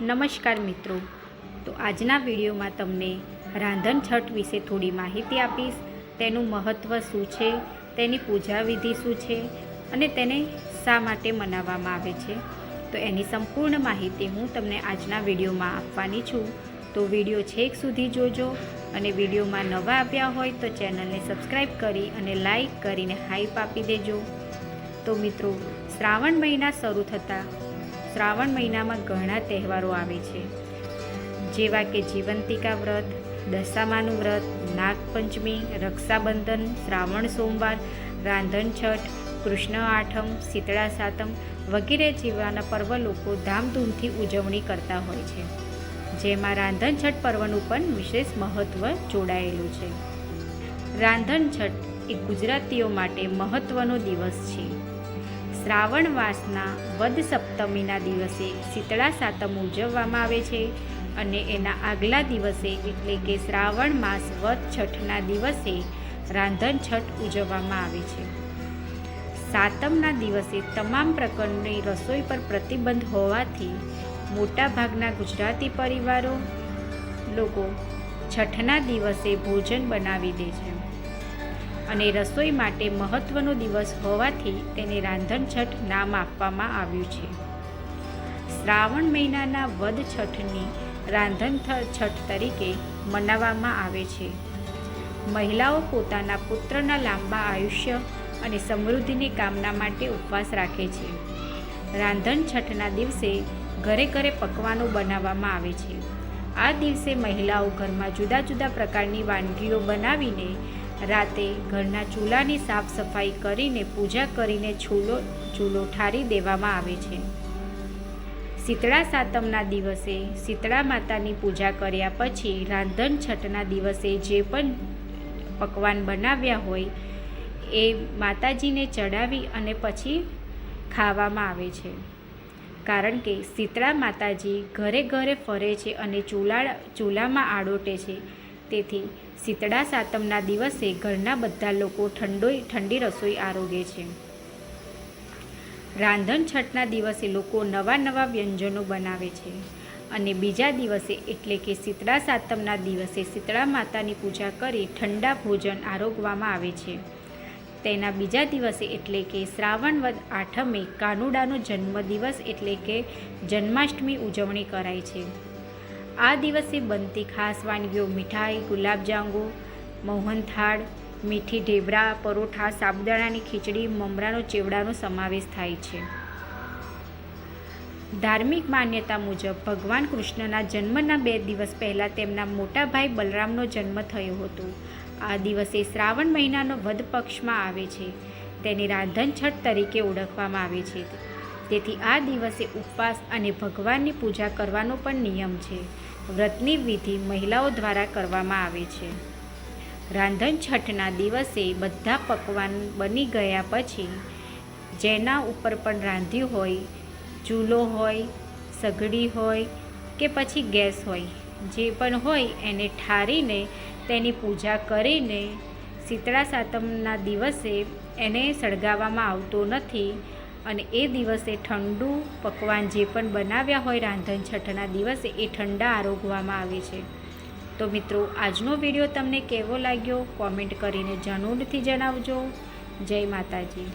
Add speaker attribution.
Speaker 1: નમસ્કાર મિત્રો. તો આજના વિડીયોમાં તમને રાંધણ છઠ વિશે થોડી માહિતી આપીશ. તેનું મહત્ત્વ શું છે? તેની પૂજા વિધિ શું છે? અને તેને શા માટે મનાવવામાં આવે છે? તો એની સંપૂર્ણ માહિતી હું તમને આજના વિડીયોમાં આપવાની છું. તો વીડિયો છેક સુધી જોજો અને વિડીયોમાં નવા આવ્યા હોય તો ચેનલને સબસ્ક્રાઈબ કરી અને લાઈક કરીને હાઈપ આપી દેજો. તો મિત્રો, શ્રાવણ મહિના શરૂ થતાં શ્રાવણ મહિનામાં ઘણા તહેવારો આવે છે. જેવા કે જીવંતિકા વ્રત, દશામાનું વ્રત, નાગપંચમી, રક્ષાબંધન, શ્રાવણ સોમવાર, રાંધણ છઠ, કૃષ્ણ આઠમ, શીતળા સાતમ વગેરે જેવાના પર્વ લોકો ધામધૂમથી ઉજવણી કરતા હોય છે. જેમાં રાંધણ છઠ પર્વનું પણ વિશેષ મહત્ત્વ જોડાયેલું છે. રાંધણ છઠ એ ગુજરાતીઓ માટે મહત્ત્વનો દિવસ છે. શ્રાવણ માસના વદ સપ્તમીના દિવસે શીતળા સાતમ ઉજવવામાં આવે છે અને એના આગલા દિવસે એટલે કે શ્રાવણ માસ વદ છઠના દિવસે રાંધણ છઠ ઉજવવામાં આવે છે. સાતમના દિવસે તમામ પ્રકારની રસોઈ પર પ્રતિબંધ હોવાથી મોટાભાગના ગુજરાતી પરિવારો લોકો છઠના દિવસે ભોજન બનાવી દે છે. અને રસોઈ માટે મહત્ત્વનો દિવસ હોવાથી તેને રાંધણ છઠ નામ આપવામાં આવ્યું છે. શ્રાવણ મહિનાના વદ છઠની રાંધણ છઠ તરીકે મનાવવામાં આવે છે. મહિલાઓ પોતાના પુત્રના લાંબા આયુષ્ય અને સમૃદ્ધિની કામના માટે ઉપવાસ રાખે છે. રાંધણ છઠના દિવસે ઘરે ઘરે પકવાનો બનાવવામાં આવે છે. આ દિવસે મહિલાઓ ઘરમાં જુદા જુદા પ્રકારની વાનગીઓ બનાવીને રાતે ઘરના ચૂલાની સાફ સફાઈ કરીને પૂજા કરીને ચૂલો ચૂલો ઠારી દેવામાં આવે છે. શીતળા સાતમના દિવસે શીતળા માતાની પૂજા કર્યા પછી રાંધણ છઠના દિવસે જે પણ પકવાન બનાવ્યા હોય એ માતાજીને ચડાવી અને પછી ખાવામાં આવે છે. કારણ કે શીતળા માતાજી ઘરે ઘરે ફરે છે અને ચૂલા, ચૂલામાં આડોટે છે. તેથી શીતળા સાતમના દિવસે ઘરના બધા લોકો ઠંડોઈ ઠંડી રસોઈ આરોગે છે. રાંધણ છઠના દિવસે લોકો નવા નવા વ્યંજનો બનાવે છે અને બીજા દિવસે એટલે કે શીતળા સાતમના દિવસે શીતળા માતાની પૂજા કરી ઠંડા ભોજન આરોગવામાં આવે છે. તેના બીજા દિવસે એટલે કે શ્રાવણ વદ આઠમે કાનુડાનો જન્મદિવસ એટલે કે જન્માષ્ટમી ઉજવણી કરાય છે. આ દિવસે બનતી ખાસ વાનગીઓ મીઠાઈ, ગુલાબજાંબુ, મોહનથાળ, મીઠી ઢેબરા, પરોઠા, સાબુદાણાની ખીચડી, મમરાનો ચેવડાનો સમાવેશ થાય છે. ધાર્મિક માન્યતા મુજબ ભગવાન કૃષ્ણના જન્મના બે દિવસ પહેલાં તેમના મોટા ભાઈ બલરામનો જન્મ થયો હતો. આ દિવસે શ્રાવણ મહિનાનો વધ પક્ષમાં આવે છે. તેને રાંધણ છઠ તરીકે ઓળખવામાં આવે છે. તેથી આ દિવસે ઉપવાસ અને ભગવાનની પૂજા કરવાનો પણ નિયમ છે. વ્રતની વિધિ મહિલાઓ દ્વારા કરવામાં આવે છે. રાંધણ છઠના દિવસે બધા પકવાન બની ગયા પછી, જેના ઉપર પણ રાંધ્યું હોય, ચૂલો હોય, સગડી હોય કે પછી ગેસ હોય, જે પણ હોય એને ઠારીને તેની પૂજા કરીને શીતળા સાતમના દિવસે એને સળગાવવામાં આવતો નથી. અને એ દિવસે ઠંડુ પકવાન જે પણ બનાવ્યા હોય રાંધણ છઠના દિવસે એ ઠંડા આરોગવામાં આવે છે. તો મિત્રો, આજનો વીડિયો તમને કેવો લાગ્યો? કોમેન્ટ કરીને જરૂરથી જણાવજો. જય માતાજી.